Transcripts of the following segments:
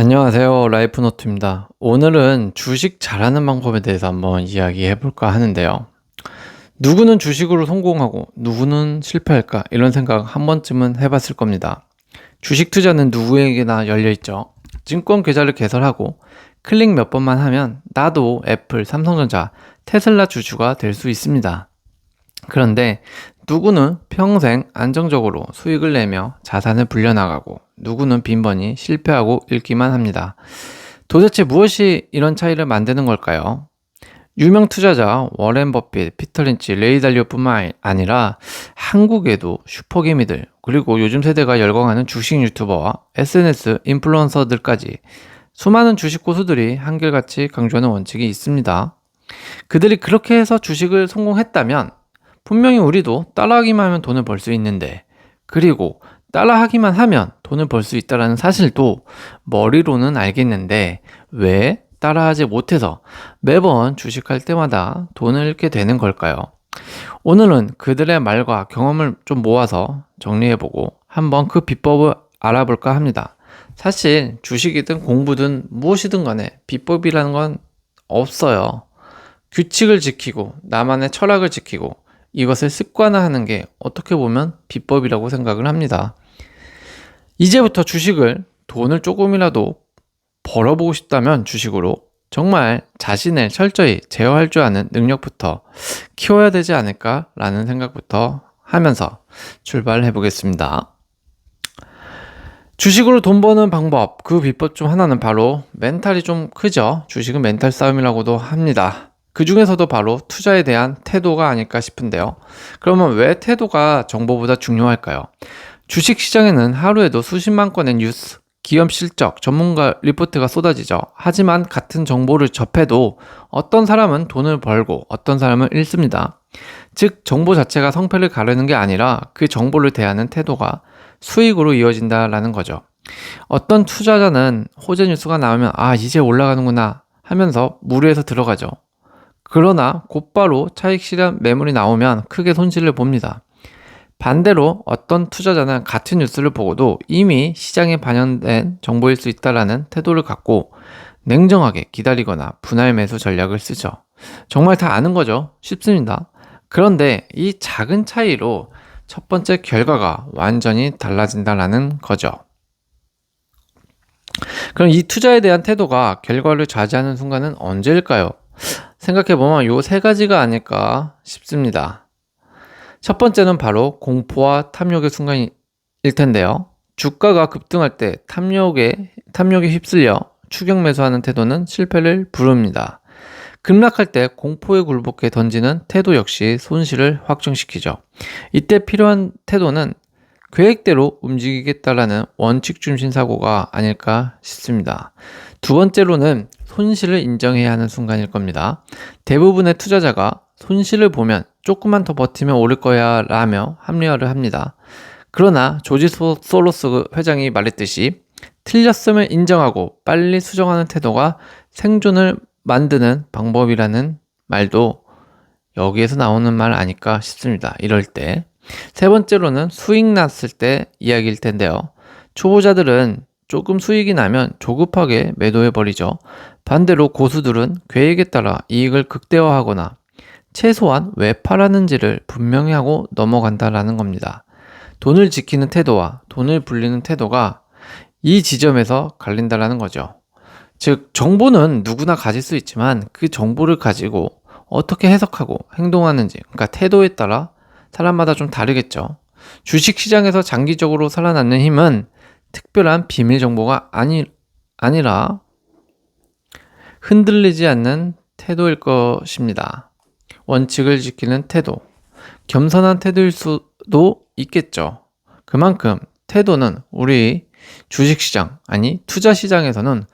안녕하세요. 라이프노트입니다. 오늘은 주식 잘하는 방법에 대해서 한번 이야기해 볼까 하는데요. 누구는 주식으로 성공하고 누구는 실패할까 이런 생각 한 번쯤은 해봤을 겁니다. 주식 투자는 누구에게나 열려 있죠. 증권 계좌를 개설하고 클릭 몇 번만 하면 나도 애플, 삼성전자, 테슬라 주주가 될 수 있습니다. 그런데 누구는 평생 안정적으로 수익을 내며 자산을 불려나가고 누구는 빈번히 실패하고 잃기만 합니다. 도대체 무엇이 이런 차이를 만드는 걸까요? 유명 투자자 워렌 버핏, 피터 린치, 레이 달리오뿐만 아니라 한국에도 슈퍼개미들 그리고 요즘 세대가 열광하는 주식 유튜버와 SNS 인플루언서들까지 수많은 주식 고수들이 한결같이 강조하는 원칙이 있습니다. 그들이 그렇게 해서 주식을 성공했다면 분명히 우리도 따라하기만 하면 돈을 벌 수 있는데 그리고 따라 하기만 하면 돈을 벌 수 있다는 사실도 머리로는 알겠는데 왜 따라하지 못해서 매번 주식할 때마다 돈을 잃게 되는 걸까요? 오늘은 그들의 말과 경험을 좀 모아서 정리해보고 한번 그 비법을 알아볼까 합니다. 사실 주식이든 공부든 무엇이든 간에 비법이라는 건 없어요. 규칙을 지키고 나만의 철학을 지키고 이것을 습관화하는 게 어떻게 보면 비법이라고 생각을 합니다. 이제부터 주식을 돈을 조금이라도 벌어보고 싶다면 주식으로 정말 자신을 철저히 제어할 줄 아는 능력부터 키워야 되지 않을까라는 생각부터 하면서 출발해 보겠습니다. 주식으로 돈 버는 방법, 그 비법 중 하나는 바로 멘탈이 좀 크죠. 주식은 멘탈 싸움이라고도 합니다. 그 중에서도 바로 투자에 대한 태도가 아닐까 싶은데요. 그러면 왜 태도가 정보보다 중요할까요? 주식 시장에는 하루에도 수십만 건의 뉴스, 기업 실적, 전문가 리포트가 쏟아지죠. 하지만 같은 정보를 접해도 어떤 사람은 돈을 벌고 어떤 사람은 잃습니다. 즉, 정보 자체가 성패를 가르는 게 아니라 그 정보를 대하는 태도가 수익으로 이어진다라는 거죠. 어떤 투자자는 호재 뉴스가 나오면 아, 이제 올라가는구나 하면서 무리해서 들어가죠. 그러나 곧바로 차익 실현 매물이 나오면 크게 손실을 봅니다. 반대로 어떤 투자자는 같은 뉴스를 보고도 이미 시장에 반영된 정보일 수 있다라는 태도를 갖고 냉정하게 기다리거나 분할 매수 전략을 쓰죠. 정말 다 아는 거죠. 쉽습니다. 그런데 이 작은 차이로 첫 번째 결과가 완전히 달라진다라는 거죠. 그럼 이 투자에 대한 태도가 결과를 좌지하는 순간은 언제일까요? 생각해보면 요 세 가지가 아닐까 싶습니다. 첫 번째는 바로 공포와 탐욕의 순간일 텐데요. 주가가 급등할 때 탐욕에, 탐욕에 휩쓸려 추격 매수하는 태도는 실패를 부릅니다. 급락할 때 공포에 굴복해 던지는 태도 역시 손실을 확정시키죠. 이때 필요한 태도는 계획대로 움직이겠다라는 원칙 중심 사고가 아닐까 싶습니다. 두 번째로는 손실을 인정해야 하는 순간일 겁니다. 대부분의 투자자가 손실을 보면 조금만 더 버티면 오를 거야 라며 합리화를 합니다. 그러나 조지 솔로스 회장이 말했듯이 틀렸음을 인정하고 빨리 수정하는 태도가 생존을 만드는 방법이라는 말도 여기에서 나오는 말 아닐까 싶습니다. 이럴 때. 세 번째로는 수익 났을 때 이야기일 텐데요. 초보자들은 조금 수익이 나면 조급하게 매도해 버리죠. 반대로 고수들은 계획에 따라 이익을 극대화하거나 최소한 왜 팔았는지를 분명히 하고 넘어간다라는 겁니다. 돈을 지키는 태도와 돈을 불리는 태도가 이 지점에서 갈린다라는 거죠. 즉, 정보는 누구나 가질 수 있지만 그 정보를 가지고 어떻게 해석하고 행동하는지, 그러니까 태도에 따라 사람마다 좀 다르겠죠. 주식 시장에서 장기적으로 살아남는 힘은 특별한 비밀 정보가 아니, 아니라 흔들리지 않는 태도일 것입니다. 원칙을 지키는 태도. 겸손한 태도일 수도 있겠죠. 그만큼 태도는 우리 주식시장, 아니 투자시장에서는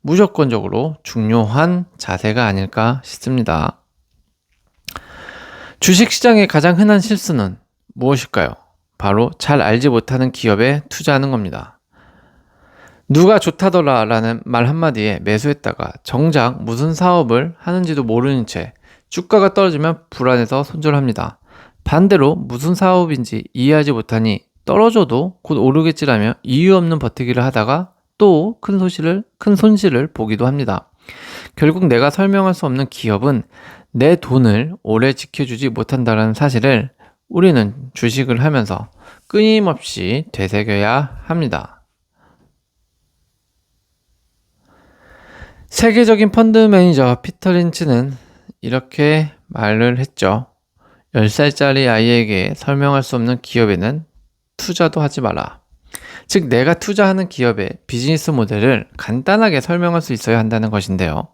무조건적으로 중요한 자세가 아닐까 싶습니다. 주식시장의 가장 흔한 실수는 무엇일까요? 바로 잘 알지 못하는 기업에 투자하는 겁니다. 누가 좋다더라 라는 말 한마디에 매수했다가 정작 무슨 사업을 하는지도 모르는 채 주가가 떨어지면 불안해서 손절합니다. 반대로 무슨 사업인지 이해하지 못하니 떨어져도 곧 오르겠지라며 이유 없는 버티기를 하다가 또 큰 손실을, 큰 손실을 보기도 합니다. 결국 내가 설명할 수 없는 기업은 내 돈을 오래 지켜주지 못한다는 사실을 우리는 주식을 하면서 끊임없이 되새겨야 합니다. 세계적인 펀드 매니저 피터 린치는 이렇게 말을 했죠. 10살짜리 아이에게 설명할 수 없는 기업에는 투자도 하지 마라. 즉, 내가 투자하는 기업의 비즈니스 모델을 간단하게 설명할 수 있어야 한다는 것인데요.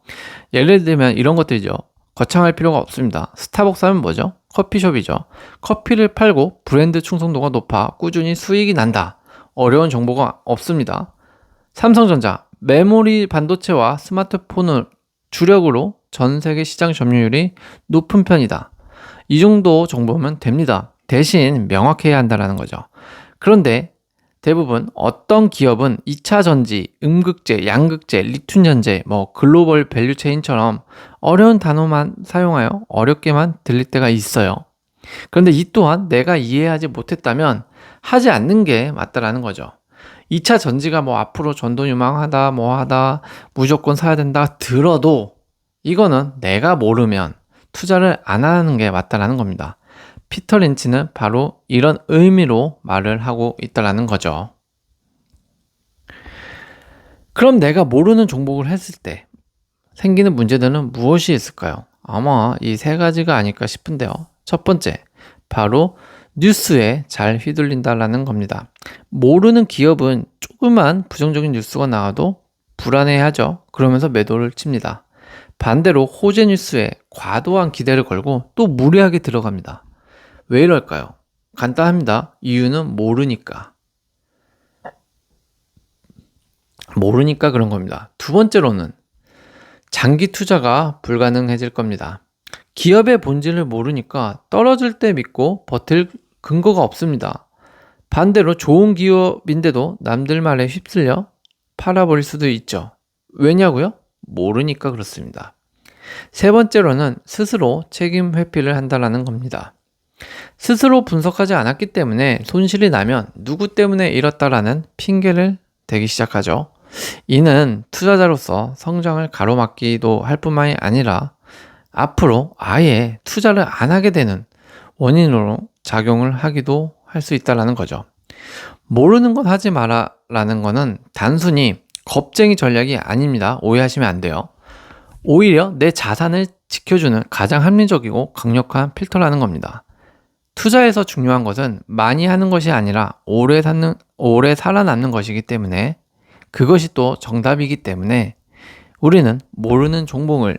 예를 들면 이런 것들이죠. 거창할 필요가 없습니다. 스타벅스 하면 뭐죠? 커피숍이죠. 커피를 팔고 브랜드 충성도가 높아 꾸준히 수익이 난다. 어려운 정보가 없습니다. 삼성전자, 메모리 반도체와 스마트폰을 주력으로 전 세계 시장 점유율이 높은 편이다. 이 정도 정보면 됩니다. 대신 명확해야 한다는 거죠. 그런데 대부분 어떤 기업은 2차 전지, 음극재, 양극재, 리튬 전재, 뭐 글로벌 밸류 체인처럼 어려운 단어만 사용하여 어렵게만 들릴 때가 있어요. 그런데 이 또한 내가 이해하지 못했다면 하지 않는 게 맞다라는 거죠. 2차 전지가 뭐 앞으로 전도 유망하다, 뭐 하다, 무조건 사야 된다 들어도 이거는 내가 모르면 투자를 안 하는 게 맞다라는 겁니다. 피터 린치는 바로 이런 의미로 말을 하고 있다라는 거죠. 그럼 내가 모르는 종목을 했을 때 생기는 문제들은 무엇이 있을까요? 아마 이 세 가지가 아닐까 싶은데요. 첫 번째, 바로 뉴스에 잘 휘둘린다라는 겁니다. 모르는 기업은 조그만 부정적인 뉴스가 나와도 불안해하죠. 그러면서 매도를 칩니다. 반대로 호재 뉴스에 과도한 기대를 걸고 또 무리하게 들어갑니다. 왜 이럴까요? 간단합니다. 이유는 모르니까. 모르니까 그런 겁니다. 두 번째로는 장기 투자가 불가능해질 겁니다. 기업의 본질을 모르니까 떨어질 때 믿고 버틸 근거가 없습니다. 반대로 좋은 기업인데도 남들 말에 휩쓸려 팔아버릴 수도 있죠. 왜냐고요? 모르니까 그렇습니다. 세 번째로는 스스로 책임 회피를 한다라는 겁니다. 스스로 분석하지 않았기 때문에 손실이 나면 누구 때문에 잃었다라는 핑계를 대기 시작하죠. 이는 투자자로서 성장을 가로막기도 할 뿐만이 아니라 앞으로 아예 투자를 안 하게 되는 원인으로 작용을 하기도 할 수 있다라는 거죠. 모르는 건 하지 마라라는 거는 단순히 겁쟁이 전략이 아닙니다. 오해하시면 안 돼요. 오히려 내 자산을 지켜주는 가장 합리적이고 강력한 필터라는 겁니다. 투자에서 중요한 것은 많이 하는 것이 아니라 오래 사는, 오래 살아남는 것이기 때문에 그것이 또 정답이기 때문에 우리는 모르는 종목을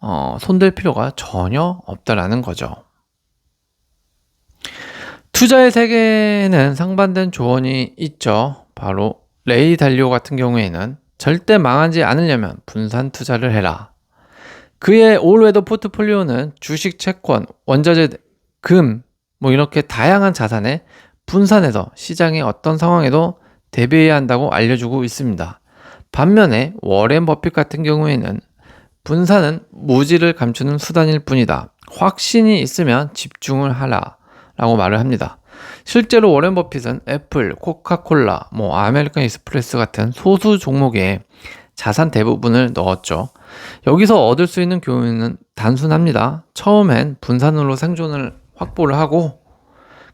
어, 손댈 필요가 전혀 없다라는 거죠. 투자의 세계에는 상반된 조언이 있죠. 바로 레이 달리오 같은 경우에는 절대 망하지 않으려면 분산 투자를 해라. 그의 올웨더 포트폴리오는 주식, 채권, 원자재, 금, 뭐 이렇게 다양한 자산에 분산해서 시장의 어떤 상황에도 대비해야 한다고 알려주고 있습니다. 반면에 워렌 버핏 같은 경우에는 분산은 무지를 감추는 수단일 뿐이다. 확신이 있으면 집중을 하라. 라고 말을 합니다. 실제로 워렌 버핏은 애플, 코카콜라, 뭐 아메리칸 익스프레스 같은 소수 종목에 자산 대부분을 넣었죠. 여기서 얻을 수 있는 교훈은 단순합니다. 처음엔 분산으로 생존을 확보를 하고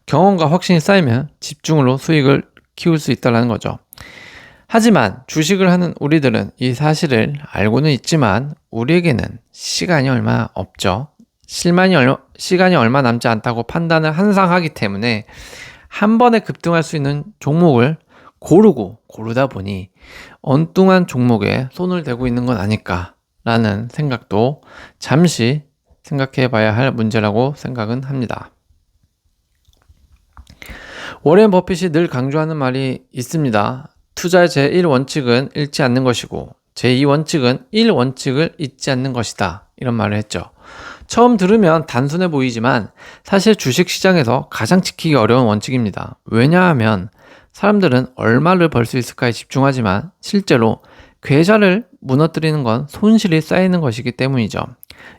경험과 확신이 쌓이면 집중으로 수익을 키울 수 있다는 거죠. 하지만 주식을 하는 우리들은 이 사실을 알고는 있지만 우리에게는 시간이 얼마 없죠. 실만이 얼마, 시간이 얼마 남지 않다고 판단을 항상 하기 때문에 한 번에 급등할 수 있는 종목을 고르고 고르다 보니 엉뚱한 종목에 손을 대고 있는 건 아닐까라는 생각도 잠시 생각해 봐야 할 문제라고 생각은 합니다. 워렌 버핏이 늘 강조하는 말이 있습니다. 투자의 제1원칙은 잃지 않는 것이고 제2원칙은 1원칙을 잊지 않는 것이다. 이런 말을 했죠. 처음 들으면 단순해 보이지만 사실 주식 시장에서 가장 지키기 어려운 원칙입니다. 왜냐하면 사람들은 얼마를 벌 수 있을까에 집중하지만 실제로 계좌를 무너뜨리는 건 손실이 쌓이는 것이기 때문이죠.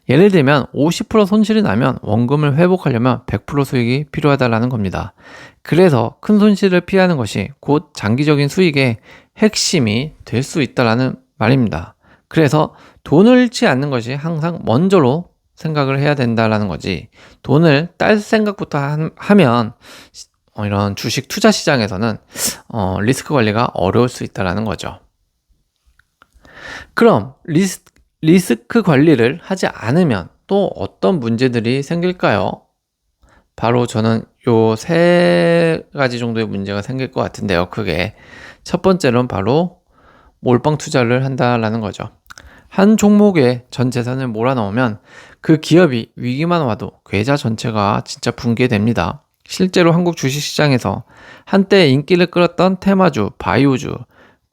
예를 들면 50% 손실이 나면 원금을 회복하려면 100% 수익이 필요하다라는 겁니다. 그래서 큰 손실을 피하는 것이 곧 장기적인 수익의 핵심이 될 수 있다라는 말입니다. 그래서 돈을 잃지 않는 것이 항상 먼저로 생각을 해야 된다라는 거지. 돈을 딸 생각부터 하면 어, 이런 주식 투자 시장에서는 어, 리스크 관리가 어려울 수 있다라는 거죠. 그럼 리스, 리스크 관리를 하지 않으면 또 어떤 문제들이 생길까요? 바로 저는 요 세 가지 정도의 문제가 생길 것 같은데요. 크게. 첫 번째는 바로 몰빵 투자를 한다라는 거죠. 한 종목에 전 재산을 몰아넣으면 그 기업이 위기만 와도 계좌 전체가 진짜 붕괴됩니다. 실제로 한국 주식시장에서 한때 인기를 끌었던 테마주, 바이오주,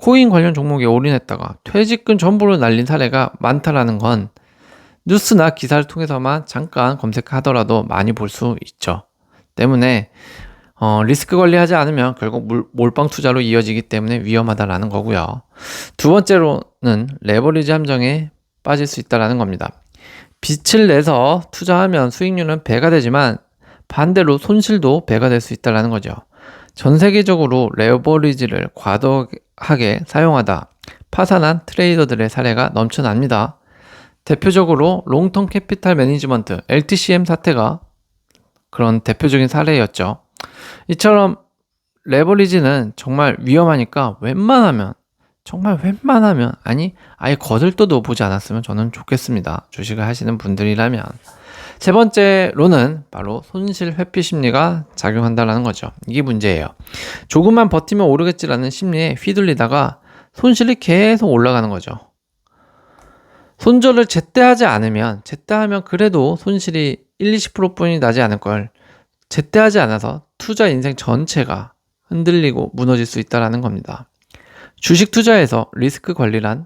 코인 관련 종목에 올인했다가 퇴직금 전부를 날린 사례가 많다라는 건 뉴스나 기사를 통해서만 잠깐 검색하더라도 많이 볼 수 있죠. 때문에 어, 리스크 관리하지 않으면 결국 물, 몰빵 투자로 이어지기 때문에 위험하다라는 거고요. 두 번째로는 레버리지 함정에 빠질 수 있다라는 겁니다. 빚을 내서 투자하면 수익률은 배가 되지만 반대로 손실도 배가 될 수 있다라는 거죠. 전 세계적으로 레버리지를 과도하게 사용하다 파산한 트레이더들의 사례가 넘쳐납니다. 대표적으로 롱텀 캐피탈 매니지먼트 LTCM 사태가 그런 대표적인 사례였죠. 이처럼 레버리지는 정말 위험하니까 웬만하면 정말 웬만하면 아니 아예 거들떠도 보지 않았으면 저는 좋겠습니다. 주식을 하시는 분들이라면 세 번째로는 바로 손실 회피 심리가 작용한다는 거죠. 이게 문제예요. 조금만 버티면 오르겠지라는 심리에 휘둘리다가 손실이 계속 올라가는 거죠. 손절을 제때 하지 않으면 제때 하면 그래도 손실이 1, 20%뿐이 나지 않을 걸 제때 하지 않아서 투자 인생 전체가 흔들리고 무너질 수 있다는 겁니다. 주식 투자에서 리스크 관리란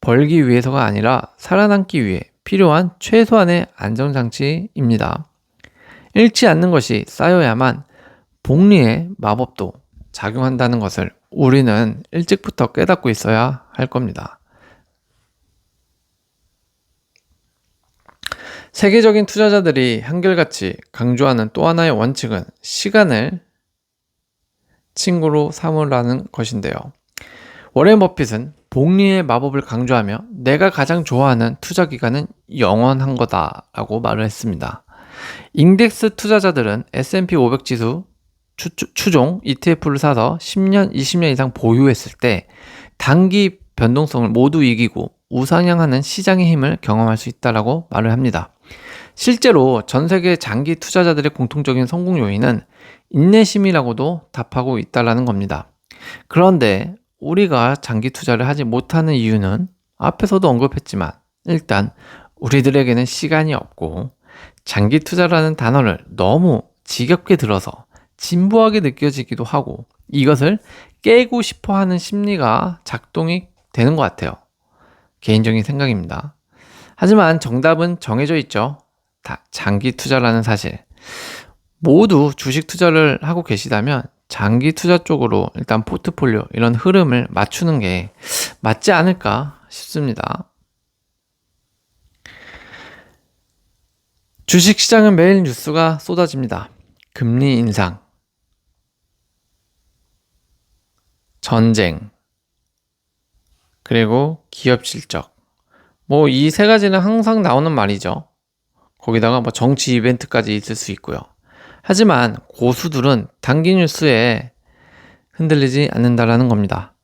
벌기 위해서가 아니라 살아남기 위해 필요한 최소한의 안정장치입니다. 잃지 않는 것이 쌓여야만 복리의 마법도 작용한다는 것을 우리는 일찍부터 깨닫고 있어야 할 겁니다. 세계적인 투자자들이 한결같이 강조하는 또 하나의 원칙은 시간을 친구로 삼으라는 것인데요. 워렌 버핏은 복리의 마법을 강조하며 내가 가장 좋아하는 투자 기간은 영원한 거다라고 말을 했습니다. 인덱스 투자자들은 S&P 500 지수 추, 추종 ETF를 사서 10년, 20년 이상 보유했을 때 단기 변동성을 모두 이기고 우상향하는 시장의 힘을 경험할 수 있다라고 말을 합니다. 실제로 전 세계 장기 투자자들의 공통적인 성공 요인은 인내심이라고도 답하고 있다라는 겁니다. 그런데 우리가 장기 투자를 하지 못하는 이유는 앞에서도 언급했지만 일단 우리들에게는 시간이 없고 장기 투자라는 단어를 너무 지겹게 들어서 진부하게 느껴지기도 하고 이것을 깨고 싶어 하는 심리가 작동이 되는 것 같아요. 개인적인 생각입니다. 하지만 정답은 정해져 있죠. 다 장기 투자라는 사실. 모두 주식 투자를 하고 계시다면 장기 투자 쪽으로 일단 포트폴리오 이런 흐름을 맞추는 게 맞지 않을까 싶습니다. 주식 시장은 매일 뉴스가 쏟아집니다. 금리 인상, 전쟁, 그리고 기업 실적. 뭐 이 세 가지는 항상 나오는 말이죠. 거기다가 뭐 정치 이벤트까지 있을 수 있고요. 하지만 고수들은 단기 뉴스에 흔들리지 않는다라는 겁니다.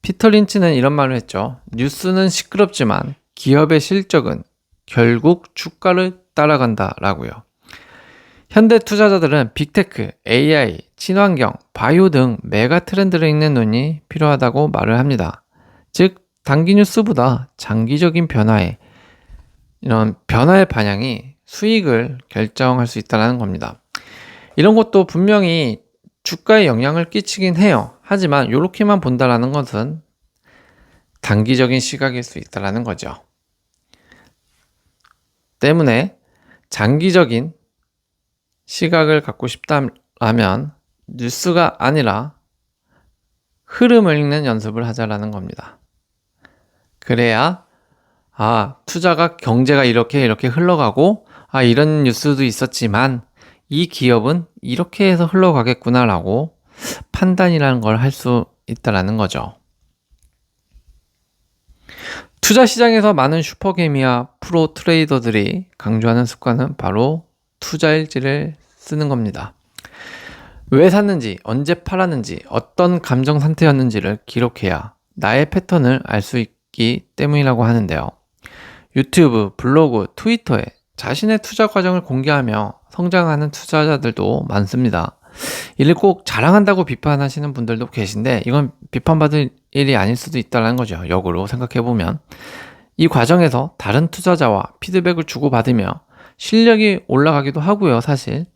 피터 린치는 이런 말을 했죠. 뉴스는 시끄럽지만 기업의 실적은 결국 주가를 따라간다라고요. 현대 투자자들은 빅테크, AI, 친환경, 바이오 등 메가 트렌드를 읽는 눈이 필요하다고 말을 합니다. 즉, 단기 뉴스보다 장기적인 변화에 이런 변화의 반향이 수익을 결정할 수 있다는 겁니다. 이런 것도 분명히 주가에 영향을 끼치긴 해요. 하지만 이렇게만 본다라는 것은 단기적인 시각일 수 있다라는 거죠. 때문에 장기적인 시각을 갖고 싶다면 뉴스가 아니라 흐름을 읽는 연습을 하자라는 겁니다. 그래야 아, 투자가 경제가 이렇게 이렇게 흘러가고 아, 이런 뉴스도 있었지만 이 기업은 이렇게 해서 흘러가겠구나라고 판단이라는 걸 할 수 있다라는 거죠. 투자 시장에서 많은 슈퍼게임이야 프로 트레이더들이 강조하는 습관은 바로 투자 일지를 쓰는 겁니다. 왜 샀는지, 언제 팔았는지, 어떤 감정 상태였는지를 기록해야 나의 패턴을 알 수 있기 때문이라고 하는데요. 유튜브, 블로그, 트위터에 자신의 투자 과정을 공개하며 성장하는 투자자들도 많습니다. 이를 꼭 자랑한다고 비판하시는 분들도 계신데 이건 비판받을 일이 아닐 수도 있다는 거죠. 역으로 생각해 보면. 이 과정에서 다른 투자자와 피드백을 주고받으며 실력이 올라가기도 하고요, 사실.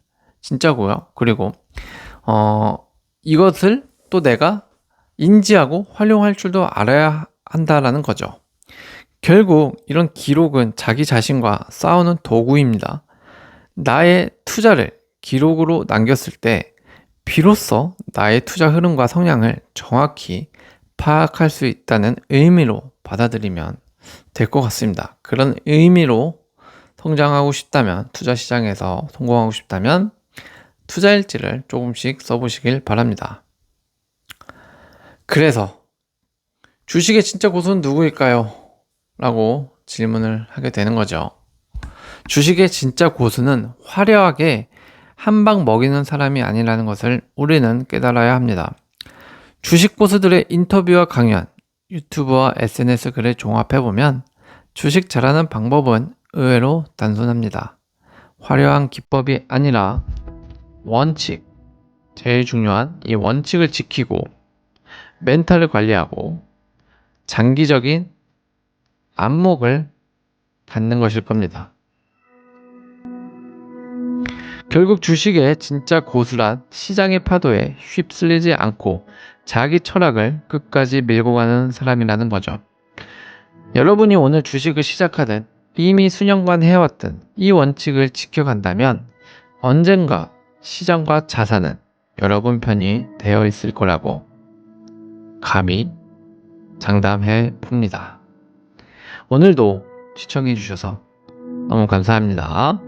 진짜고요. 그리고, 어, 이것을 또 내가 인지하고 활용할 줄도 알아야 한다라는 거죠. 결국 이런 기록은 자기 자신과 싸우는 도구입니다. 나의 투자를 기록으로 남겼을 때 비로소 나의 투자 흐름과 성향을 정확히 파악할 수 있다는 의미로 받아들이면 될 것 같습니다. 그런 의미로 성장하고 싶다면, 투자 시장에서 성공하고 싶다면, 투자 일지를 조금씩 써보시길 바랍니다. 그래서, 주식의 진짜 고수는 누구일까요? 라고 질문을 하게 되는 거죠. 주식의 진짜 고수는 화려하게 한 방 먹이는 사람이 아니라는 것을 우리는 깨달아야 합니다. 주식 고수들의 인터뷰와 강연, 유튜브와 SNS 글을 종합해보면 주식 잘하는 방법은 의외로 단순합니다. 화려한 기법이 아니라 원칙, 제일 중요한 이 원칙을 지키고 멘탈을 관리하고 장기적인 안목을 갖는 것일 겁니다. 결국 주식의 진짜 고수란 시장의 파도에 휩쓸리지 않고 자기 철학을 끝까지 밀고 가는 사람이라는 거죠. 여러분이 오늘 주식을 시작하든 이미 수년간 해왔던 이 원칙을 지켜간다면 언젠가 시장과 자산은 여러분 편이 되어 있을 거라고 감히 장담해 봅니다. 오늘도 시청해 주셔서 너무 감사합니다.